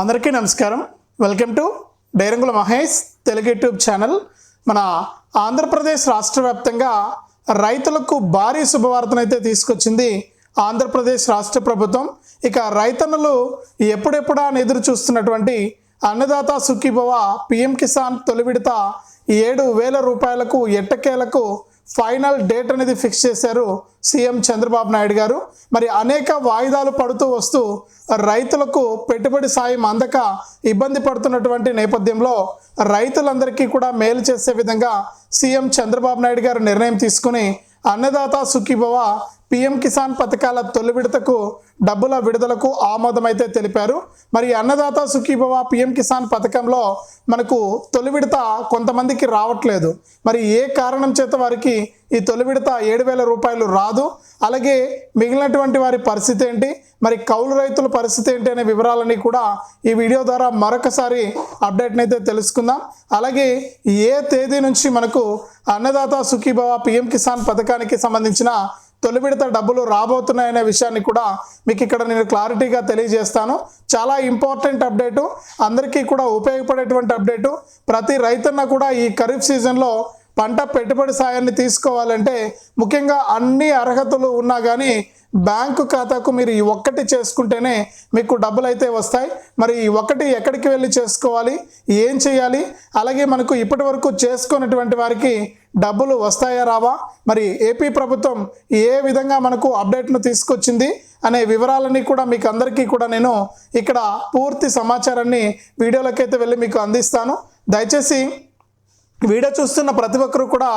అందరికీ నమస్కారం. Welcome to డైరంగుల మహేష్ తెలుగు యూట్యూబ్ ఛానల్. మన ఆంధ్రప్రదేశ్ రాష్ట్ర వ్యాప్తంగా రైతులకు భారీ శుభవార్తనైతే తీసుకొచ్చింది ఆంధ్రప్రదేశ్ రాష్ట్ర ప్రభుత్వం. ఇక రైతన్నులు ఎప్పుడెప్పుడా అని ఎదురు చూస్తున్నటువంటి అన్నదాత సుఖీభవ పిఎం కిసాన్ తొలి విడత ఏడు వేల రూపాయలకు ఎట్టకేలకు ఫైనల్ డేట్ అనేది ఫిక్స్ చేశారు సీఎం చంద్రబాబు నాయుడు గారు. మరి అనేక వాయిదాలు పడుతూ వస్తూ రైతులకు పెట్టుబడి సాయం అందక ఇబ్బంది పడుతున్నటువంటి నేపథ్యంలో రైతులందరికీ కూడా మేలు చేసే విధంగా సీఎం చంద్రబాబు నాయుడు గారు నిర్ణయం తీసుకుని అన్నదాత సుఖీభవ పిఎం కిసాన్ పథకాల తొలి విడతకు డబ్బుల విడుదలకు ఆమోదమైతే తెలిపారు. మరి అన్నదాత సుఖీభవ పిఎం కిసాన్ పథకంలో మనకు తొలి విడత కొంతమందికి రావట్లేదు. మరి ఏ కారణం చేత వారికి ఈ తొలి విడత ఏడు వేల రూపాయలు రాదు? అలాగే మిగిలినటువంటి వారి పరిస్థితి ఏంటి? మరి కౌలు రైతుల పరిస్థితి ఏంటి అనే వివరాలని కూడా ఈ వీడియో ద్వారా మరొకసారి అప్డేట్ని అయితే తెలుసుకుందాం. అలాగే ఏ తేదీ నుంచి మనకు అన్నదాత సుఖీభవ పిఎం కిసాన్ పథకానికి సంబంధించిన తొలి విడత డబ్బులు రాబోతున్నాయనే విషయాన్ని కూడా మీకు ఇక్కడ నేను క్లారిటీగా తెలియజేస్తాను. చాలా ఇంపార్టెంట్ అప్డేటు. అందరికీ కూడా ఉపయోగపడేటువంటి అప్డేటు. ప్రతి రైతున్న కూడా ఈ ఖరీఫ్ సీజన్లో పంట పెట్టుబడి సాయాన్ని తీసుకోవాలంటే ముఖ్యంగా అన్ని అర్హతలు ఉన్నా కానీ బ్యాంకు ఖాతాకు మీరు ఈ ఒక్కటి చేసుకుంటేనే మీకు డబ్బులు అయితే వస్తాయి. మరి ఈ ఒక్కటి ఎక్కడికి వెళ్ళి చేసుకోవాలి? ఏం చేయాలి? అలాగే మనకు ఇప్పటి వరకు చేసుకున్నటువంటి వారికి డబ్బులు వస్తాయా రావా? మరి ఏపీ ప్రభుత్వం ఏ విధంగా మనకు అప్డేట్ను తీసుకొచ్చింది అనే వివరాలన్నీ కూడా మీకు అందరికీ కూడా నేను ఇక్కడ పూర్తి సమాచారాన్ని వీడియోలకైతే వెళ్ళి మీకు అందిస్తాను. దయచేసి వీడియో చూస్తున్న ప్రతి ఒక్కరు కూడా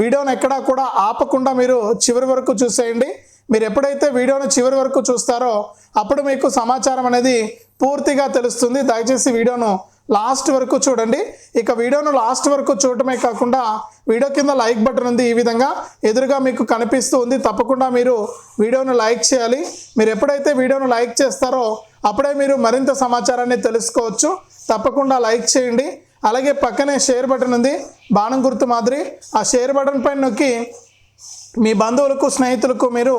వీడియోను ఎక్కడా కూడా ఆపకుండా మీరు చివరి వరకు చూసేయండి. మీరు ఎప్పుడైతే వీడియోను చివరి వరకు చూస్తారో అప్పుడు మీకు సమాచారం అనేది పూర్తిగా తెలుస్తుంది. దయచేసి వీడియోను లాస్ట్ వరకు చూడండి. ఇక వీడియోను లాస్ట్ వరకు చూడటమే కాకుండా వీడియో కింద లైక్ బటన్ ఉంది. ఈ విధంగా ఎదురుగా మీకు కనిపిస్తూ ఉంది. తప్పకుండా మీరు వీడియోను లైక్ చేయాలి. మీరు ఎప్పుడైతే వీడియోను లైక్ చేస్తారో అప్పుడే మీరు మరింత సమాచారాన్ని తెలుసుకోవచ్చు. తప్పకుండా లైక్ చేయండి. అలాగే పక్కనే షేర్ బటన్ ఉంది. బాణం గుర్తు మాదిరి. ఆ షేర్ బటన్ పైన నొక్కి మీ బంధువులకు స్నేహితులకు మీరు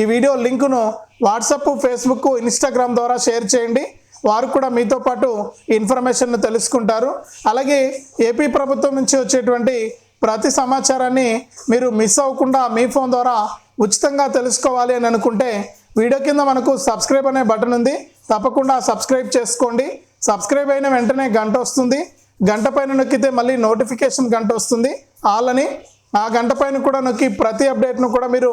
ఈ వీడియో లింకును వాట్సప్ ఫేస్బుక్ ఇన్స్టాగ్రామ్ ద్వారా షేర్ చేయండి. వారు కూడా మీతో పాటు ఇన్ఫర్మేషన్ను తెలుసుకుంటారు. అలాగే ఏపీ ప్రభుత్వం నుంచి వచ్చేటువంటి ప్రతి సమాచారాన్ని మీరు మిస్ అవ్వకుండా మీ ఫోన్ ద్వారా ఉచితంగా తెలుసుకోవాలి అని అనుకుంటే వీడియో కింద మనకు సబ్స్క్రైబ్ అనే బటన్ ఉంది. తప్పకుండా సబ్స్క్రైబ్ చేసుకోండి. సబ్స్క్రైబ్ అయిన వెంటనే గంట వస్తుంది. గంట పైన నొక్కితే మళ్ళీ నోటిఫికేషన్ గంట వస్తుంది. ఆల్ అని ఆ గంట పైన కూడా నొక్కి ప్రతి అప్డేట్ను కూడా మీరు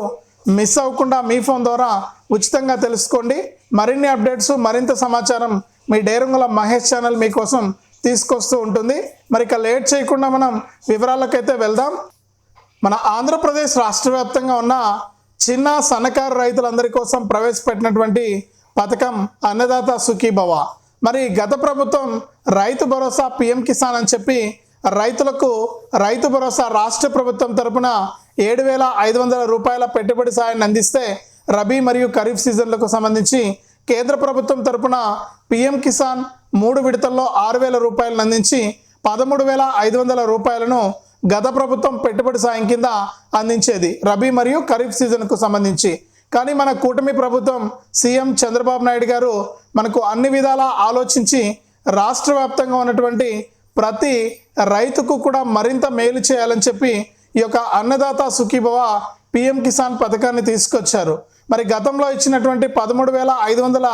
మిస్ అవ్వకుండా మీ ఫోన్ ద్వారా ఉచితంగా తెలుసుకోండి. మరిన్ని అప్డేట్స్ మరింత సమాచారం మీ డేరంగుల మహేష్ ఛానల్ మీకోసం తీసుకొస్తూ ఉంటుంది. మరి ఇక లేట్ చేయకుండా మనం వివరాలకైతే వెళ్దాం. మన ఆంధ్రప్రదేశ్ రాష్ట్ర వ్యాప్తంగా ఉన్న చిన్న సన్నకారు రైతులందరి కోసం ప్రవేశపెట్టినటువంటి పథకం అన్నదాత సుఖీభవ. మరి గత ప్రభుత్వం రైతు భరోసా పిఎం కిసాన్ అని చెప్పి రైతులకు రైతు భరోసా రాష్ట్ర ప్రభుత్వం తరపున ఏడు వేల ఐదు వందల రూపాయల పెట్టుబడి సాయాన్ని అందిస్తే రబీ మరియు ఖరీఫ్ సీజన్లకు సంబంధించి కేంద్ర ప్రభుత్వం తరపున పిఎం కిసాన్ మూడు విడతల్లో ఆరు వేల రూపాయలను అందించి పదమూడు వేల ఐదు వందల రూపాయలను గత ప్రభుత్వం పెట్టుబడి సాయం కింద అందించేది. రబీ మరియు ఖరీఫ్ సీజన్కు సంబంధించి. కానీ మన కూటమి ప్రభుత్వం సీఎం చంద్రబాబు నాయుడు గారు మనకు అన్ని విధాలా ఆలోచించి రాష్ట్ర వ్యాప్తంగా ఉన్నటువంటి ప్రతి రైతుకు కూడా మరింత మేలు చేయాలని చెప్పి ఈ యొక్క అన్నదాత సుఖీభవ పిఎం కిసాన్ పథకాన్ని తీసుకొచ్చారు. మరి గతంలో ఇచ్చినటువంటి పదమూడు వేల ఐదు వందల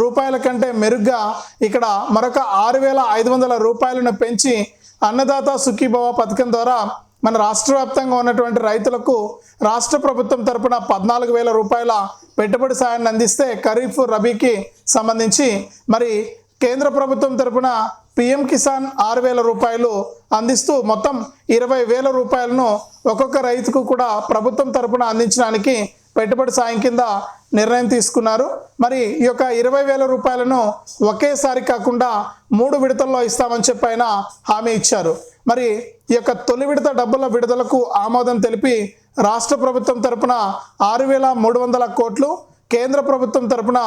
రూపాయల కంటే మెరుగ్గా ఇక్కడ మరొక ఆరు వేల ఐదు వందల రూపాయలను పెంచి అన్నదాత సుఖీభవ పథకం ద్వారా మన రాష్ట్ర వ్యాప్తంగా ఉన్నటువంటి రైతులకు రాష్ట్ర ప్రభుత్వం తరపున పద్నాలుగు వేల రూపాయల పెట్టుబడి సాయాన్ని అందిస్తే ఖరీఫ్ రబీకి సంబంధించి మరి కేంద్ర ప్రభుత్వం తరపున పిఎం కిసాన్ ఆరు వేల రూపాయలు అందిస్తూ మొత్తం ఇరవై వేల రూపాయలను ఒక్కొక్క రైతుకు కూడా ప్రభుత్వం తరపున అందించడానికి పెట్టుబడి సాయం కింద నిర్ణయం తీసుకున్నారు. మరి ఈ యొక్క ఇరవై వేల రూపాయలను ఒకేసారి కాకుండా మూడు విడతల్లో ఇస్తామని చెప్పి ఆయన హామీ ఇచ్చారు. మరి ఈ యొక్క తొలి విడత డబ్బుల విడుదలకు ఆమోదం తెలిపి రాష్ట్ర ప్రభుత్వం తరపున ఆరు వేల మూడు వందల కోట్లు కేంద్ర ప్రభుత్వం తరపున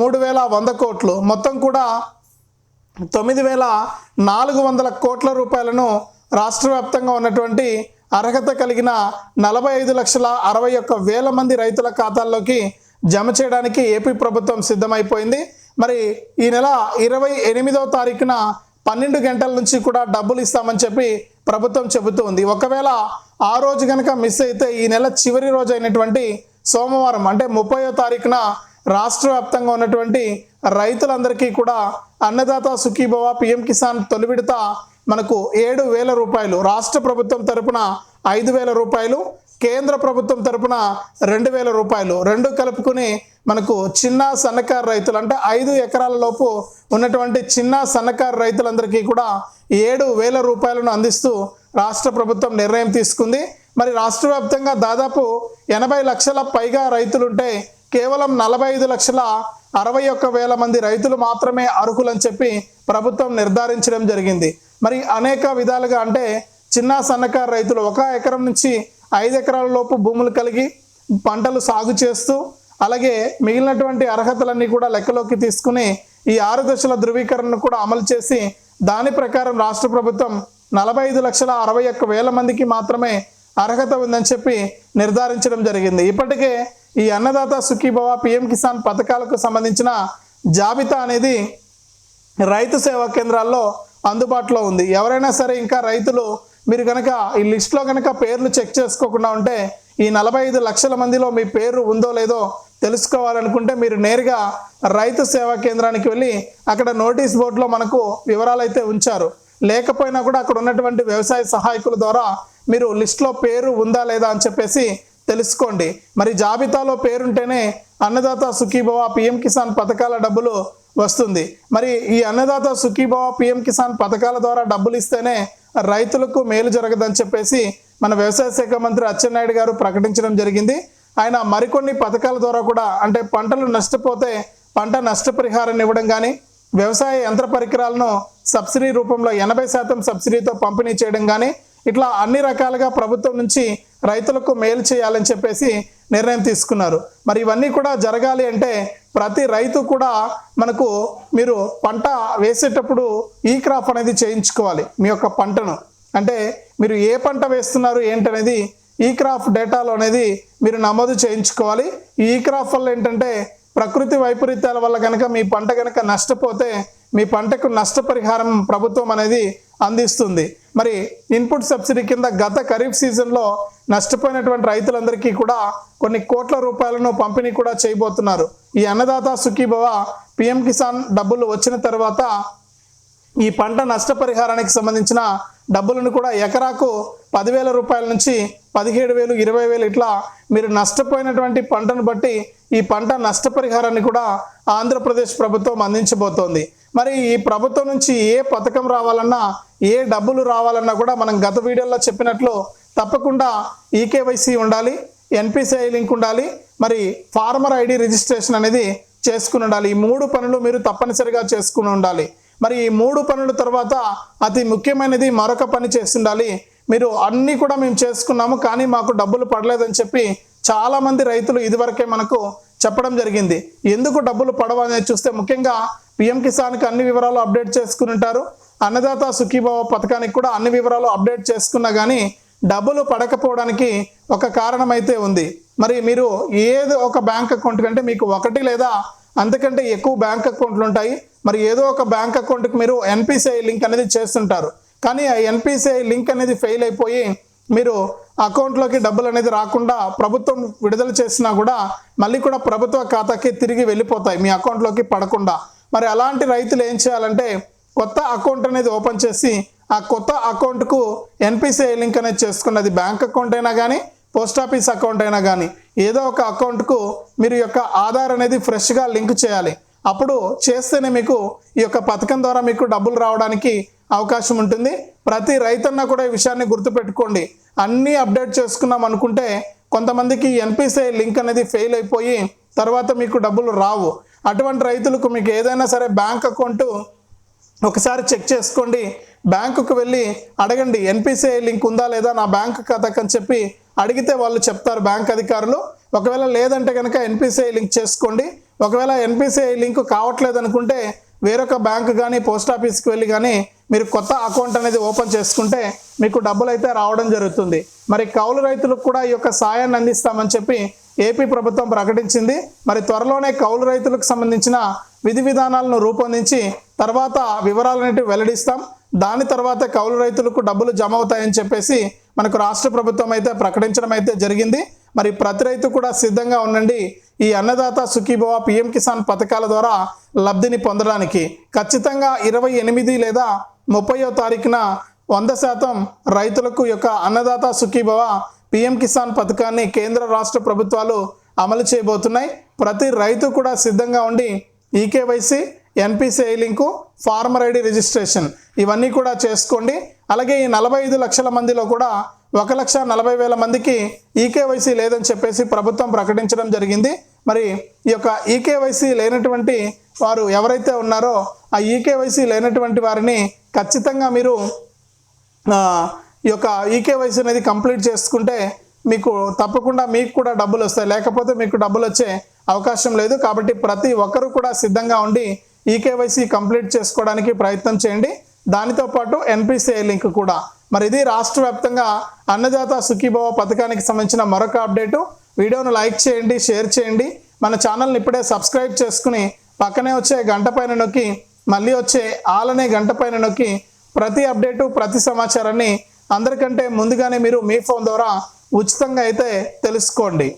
మూడు వేల వంద కోట్లు. మొత్తం కూడా తొమ్మిది వేల నాలుగు వందల కోట్ల రూపాయలను రాష్ట్ర వ్యాప్తంగా ఉన్నటువంటి అర్హత కలిగిన నలభై ఐదు లక్షల అరవై ఒక్క వేల మంది రైతుల ఖాతాల్లోకి జమ చేయడానికి ఏపీ ప్రభుత్వం సిద్ధమైపోయింది. మరి ఈ నెల ఇరవై ఎనిమిదవ తారీఖున పన్నెండు గంటల నుంచి కూడా డబ్బులు ఇస్తామని చెప్పి ప్రభుత్వం చెబుతూ ఉంది. ఒకవేళ ఆ రోజు కనుక మిస్ అయితే ఈ నెల చివరి రోజు అయినటువంటి సోమవారం అంటే ముప్పయో తారీఖున రాష్ట్ర వ్యాప్తంగా ఉన్నటువంటి రైతులందరికీ కూడా అన్నదాత సుఖీభవ పిఎం కిసాన్ తొలి విడత మనకు ఏడు వేల రూపాయలు. రాష్ట్ర ప్రభుత్వం తరపున ఐదు వేల రూపాయలు కేంద్ర ప్రభుత్వం తరపున రెండు వేల రూపాయలు. రెండు కలుపుకుని మనకు చిన్న సన్నకారు రైతులు అంటే ఐదు ఎకరాల లోపు ఉన్నటువంటి చిన్న సన్నకారు రైతులందరికీ కూడా ఏడు వేల రూపాయలను అందిస్తూ రాష్ట్ర ప్రభుత్వం నిర్ణయం తీసుకుంది. మరి రాష్ట్ర వ్యాప్తంగా దాదాపు ఎనభై లక్షల పైగా రైతులుంటే కేవలం నలభై ఐదు లక్షల అరవై ఒక్క వేల మంది రైతులు మాత్రమే అర్హులని చెప్పి ప్రభుత్వం నిర్ధారించడం జరిగింది. మరి అనేక విధాలుగా అంటే చిన్న సన్నకారు రైతులు ఒక ఎకరం నుంచి ఐదు ఎకరాల లోపు భూములు కలిగి పంటలు సాగు చేస్తూ అలాగే మిగిలినటువంటి అర్హతలన్నీ కూడా లెక్కలోకి తీసుకుని ఈ ఆరు దశల ధృవీకరణను కూడా అమలు చేసి దాని ప్రకారం రాష్ట్ర ప్రభుత్వం నలభై ఐదు లక్షల అరవై ఒక్క వేల మందికి మాత్రమే అర్హత ఉందని చెప్పి నిర్ధారించడం జరిగింది. ఇప్పటికే ఈ అన్నదాత సుఖీభవ పిఎం కిసాన్ పథకాలకు సంబంధించిన జాబితా అనేది రైతు సేవా కేంద్రాల్లో అందుబాటులో ఉంది. ఎవరైనా సరే ఇంకా రైతులు మీరు కనుక ఈ లిస్ట్లో కనుక పేర్లు చెక్ చేసుకోకుండా ఉంటే ఈ నలభై ఐదు లక్షల మందిలో మీ పేరు ఉందో లేదో తెలుసుకోవాలనుకుంటే మీరు నేరుగా రైతు సేవా కేంద్రానికి వెళ్ళి అక్కడ నోటీస్ బోర్డులో మనకు వివరాలు అయితే ఉంచారు. లేకపోయినా కూడా అక్కడ ఉన్నటువంటి వ్యవసాయ సహాయకుల ద్వారా మీరు లిస్ట్లో పేరు ఉందా లేదా అని చెప్పేసి తెలుసుకోండి. మరి జాబితాలో పేరుంటేనే అన్నదాత సుఖీభవ పిఎం కిసాన్ పథకాల డబ్బులు వస్తుంది. మరి ఈ అన్నదాత సుఖీభవ పిఎం కిసాన్ పథకాల ద్వారా డబ్బులు ఇస్తేనే రైతులకు మేలు జరగదని చెప్పేసి మన వ్యవసాయ శాఖ మంత్రి అచ్చెన్నాయుడు గారు ప్రకటించడం జరిగింది. ఆయన మరికొన్ని పథకాల ద్వారా కూడా అంటే పంటలు నష్టపోతే పంట నష్టపరిహారాన్ని ఇవ్వడం కానీ వ్యవసాయ యంత్ర పరికరాలను సబ్సిడీ రూపంలో ఎనభై శాతం సబ్సిడీతో పంపిణీ చేయడం కానీ ఇట్లా అన్ని రకాలుగా ప్రభుత్వం నుంచి రైతులకు మేలు చేయాలని చెప్పేసి నిర్ణయం తీసుకున్నారు. మరి ఇవన్నీ కూడా జరగాలి అంటే ప్రతి రైతు కూడా మనకు మీరు పంట వేసేటప్పుడు ఈ క్రాప్ అనేది చేయించుకోవాలి మీ యొక్క పంటను. అంటే మీరు ఏ పంట వేస్తున్నారు ఏంటనేది ఈ క్రాఫ్ డేటాలో అనేది మీరు నమోదు చేయించుకోవాలి. ఈ క్రాఫ్ వల్ల ఏంటంటే ప్రకృతి వైపరీత్యాల వల్ల కనుక మీ పంట కనుక నష్టపోతే మీ పంటకు నష్టపరిహారం ప్రభుత్వం అనేది అందిస్తుంది. మరి ఇన్పుట్ సబ్సిడీ కింద గత ఖరీఫ్ సీజన్లో నష్టపోయినటువంటి రైతులందరికీ కూడా కొన్ని కోట్ల రూపాయలను పంపిణీ కూడా చేయబోతున్నారు. ఈ అన్నదాత సుఖీభవ పిఎం కిసాన్ డబ్బులు వచ్చిన తర్వాత ఈ పంట నష్టపరిహారానికి సంబంధించిన డబ్బులను కూడా ఎకరాకు పదివేల రూపాయల నుంచి పదిహేడు వేలు ఇరవై వేలు ఇట్లా మీరు నష్టపోయినటువంటి పంటను బట్టి ఈ పంట నష్టపరిహారాన్ని కూడా ఆంధ్రప్రదేశ్ ప్రభుత్వం అందించబోతోంది. మరి ఈ ప్రభుత్వం నుంచి ఏ పథకం రావాలన్నా ఏ డబ్బులు రావాలన్నా కూడా మనం గత వీడియోలో చెప్పినట్లు తప్పకుండా ఈకేవైసీ ఉండాలి ఎన్పిసిఐ లింక్ ఉండాలి మరి ఫార్మర్ ఐడి రిజిస్ట్రేషన్ అనేది చేసుకుని ఉండాలి. ఈ మూడు పనులు మీరు తప్పనిసరిగా చేసుకుని ఉండాలి. మరి ఈ మూడు పనుల తర్వాత అతి ముఖ్యమైనది మరొక పని చేస్తుండాలి మీరు అన్నీ కూడా మేము చేసుకున్నాము కానీ మాకు డబ్బులు పడలేదని చెప్పి చాలామంది రైతులు ఇదివరకే మనకు చెప్పడం జరిగింది. ఎందుకు డబ్బులు పడవ అనేది చూస్తే ముఖ్యంగా పిఎం కిసాన్కి అన్ని వివరాలు అప్డేట్ చేసుకుని ఉంటారు. అన్నదాత సుఖీభావ పథకానికి కూడా అన్ని వివరాలు అప్డేట్ చేసుకున్నా కానీ డబ్బులు పడకపోవడానికి ఒక కారణం అయితే ఉంది. మరి మీరు ఏదో ఒక బ్యాంక్ అకౌంట్ కంటే మీకు ఒకటి లేదా అంతకంటే ఎక్కువ బ్యాంక్ అకౌంట్లు ఉంటాయి. మరి ఏదో ఒక బ్యాంక్ అకౌంట్కి మీరు ఎన్పిసిఐ లింక్ అనేది చేస్తుంటారు. కానీ ఆ ఎన్పిసిఐ లింక్ అనేది ఫెయిల్ అయిపోయి మీరు అకౌంట్లోకి డబ్బులు అనేది రాకుండా ప్రభుత్వం విడుదల చేసినా కూడా మళ్ళీ కూడా ప్రభుత్వ ఖాతాకి తిరిగి వెళ్ళిపోతాయి మీ అకౌంట్లోకి పడకుండా. మరి అలాంటి రైతులు ఏం చేయాలంటే కొత్త అకౌంట్ అనేది ఓపెన్ చేసి ఆ కొత్త అకౌంట్కు ఎన్పిసిఐ లింక్ అనేది చేసుకున్నది. బ్యాంక్ అకౌంట్ అయినా కానీ పోస్ట్ ఆఫీస్ అకౌంట్ అయినా కానీ ఏదో ఒక అకౌంట్కు మీరు యొక్క ఆధార్ అనేది ఫ్రెష్గా లింక్ చేయాలి. అప్పుడు చేస్తేనే మీకు ఈ యొక్క పథకం ద్వారా మీకు డబ్బులు రావడానికి అవకాశం ఉంటుంది. ప్రతి రైతన్న కూడా ఈ విషయాన్ని గుర్తుపెట్టుకోండి. అన్నీ అప్డేట్ చేసుకున్నాం అనుకుంటే కొంతమందికి ఎన్పిసిఐ లింక్ అనేది ఫెయిల్ అయిపోయి తర్వాత మీకు డబ్బులు రావు. అటువంటి రైతులకు మీకు ఏదైనా సరే బ్యాంక్ అకౌంట్ ఒకసారి చెక్ చేసుకోండి. బ్యాంకుకు వెళ్ళి అడగండి ఎన్పిసిఐ లింక్ ఉందా లేదా? నా బ్యాంక్ ఖాతాకు అని చెప్పి అడిగితే వాళ్ళు చెప్తారు బ్యాంక్ అధికారులు ఒకవేళ లేదంటే కనుక ఎన్పిసిఐ లింక్ చేసుకోండి. ఒకవేళ ఎన్పిసిఐ లింక్ కావట్లేదు అనుకుంటే వేరొక బ్యాంక్ కానీ పోస్ట్ ఆఫీస్కి వెళ్ళి కానీ మీరు కొత్త అకౌంట్ అనేది ఓపెన్ చేసుకుంటే మీకు డబ్బులు అయితే రావడం జరుగుతుంది. మరి కౌలు రైతులకు కూడా ఈ యొక్క సాయాన్ని అందిస్తామని చెప్పి ఏపీ ప్రభుత్వం ప్రకటించింది. మరి త్వరలోనే కౌలు రైతులకు సంబంధించిన విధి విధానాలను రూపొందించి తర్వాత వివరాలన్నిటి వెల్లడిస్తాం. దాని తర్వాత కౌలు రైతులకు డబ్బులు జమ అవుతాయని చెప్పేసి మనకు రాష్ట్ర ప్రభుత్వం అయితే ప్రకటించడం అయితే జరిగింది. మరి ప్రతి రైతు కూడా సిద్ధంగా ఉండండి. ఈ అన్నదాత సుఖీభవ పిఎం కిసాన్ పథకాల ద్వారా లబ్ధిని పొందడానికి ఖచ్చితంగా ఇరవై ఎనిమిది లేదా ముప్పయో తారీఖున వంద శాతం రైతులకు యొక్క అన్నదాత సుఖీభవ పిఎం కిసాన్ పథకాన్ని కేంద్ర రాష్ట్ర ప్రభుత్వాలు అమలు చేయబోతున్నాయి. ప్రతి రైతు కూడా సిద్ధంగా ఉండి eKYC NPCI link farmer ID registration ఇవన్నీ కూడా చేసుకోండి. అలాగే ఈ నలభై ఐదు లక్షల మందిలో కూడా ఒక లక్ష నలభై వేల మందికి ఈకేవైసీ లేదని చెప్పేసి ప్రభుత్వం ప్రకటించడం జరిగింది. మరి ఈ యొక్క ఈకేవైసీ లేనటువంటి వారు ఎవరైతే ఉన్నారో ఆ ఈకేవైసీ లేనటువంటి వారిని ఖచ్చితంగా మీరు ఈ యొక్క ఈకేవైసీ అనేది కంప్లీట్ చేసుకుంటే మీకు తప్పకుండా మీకు కూడా డబ్బులు వస్తాయి. లేకపోతే మీకు డబ్బులు వచ్చే అవకాశం లేదు. కాబట్టి ప్రతి ఒక్కరూ కూడా సిద్ధంగా ఉండి ఈకేవైసీ కంప్లీట్ చేసుకోవడానికి ప్రయత్నం చేయండి. దానితో పాటు ఎన్పిసిఐ లింక్ కూడా. మరి ఇది రాష్ట్ర వ్యాప్తంగా అన్నదాత సుఖీభవ పథకానికి సంబంధించిన మరొక అప్డేటు. వీడియోను లైక్ చేయండి షేర్ చేయండి. మన ఛానల్ని ఇప్పుడే సబ్స్క్రైబ్ చేసుకుని పక్కనే వచ్చే గంట పైన నొక్కి మళ్ళీ వచ్చే ఆలనే గంట పైన నొక్కి ప్రతి అప్డేటు ప్రతి సమాచారాన్ని అందరికంటే ముందుగానే మీరు మీ ఫోన్ ద్వారా ఉచితంగా అయితే తెలుసుకోండి.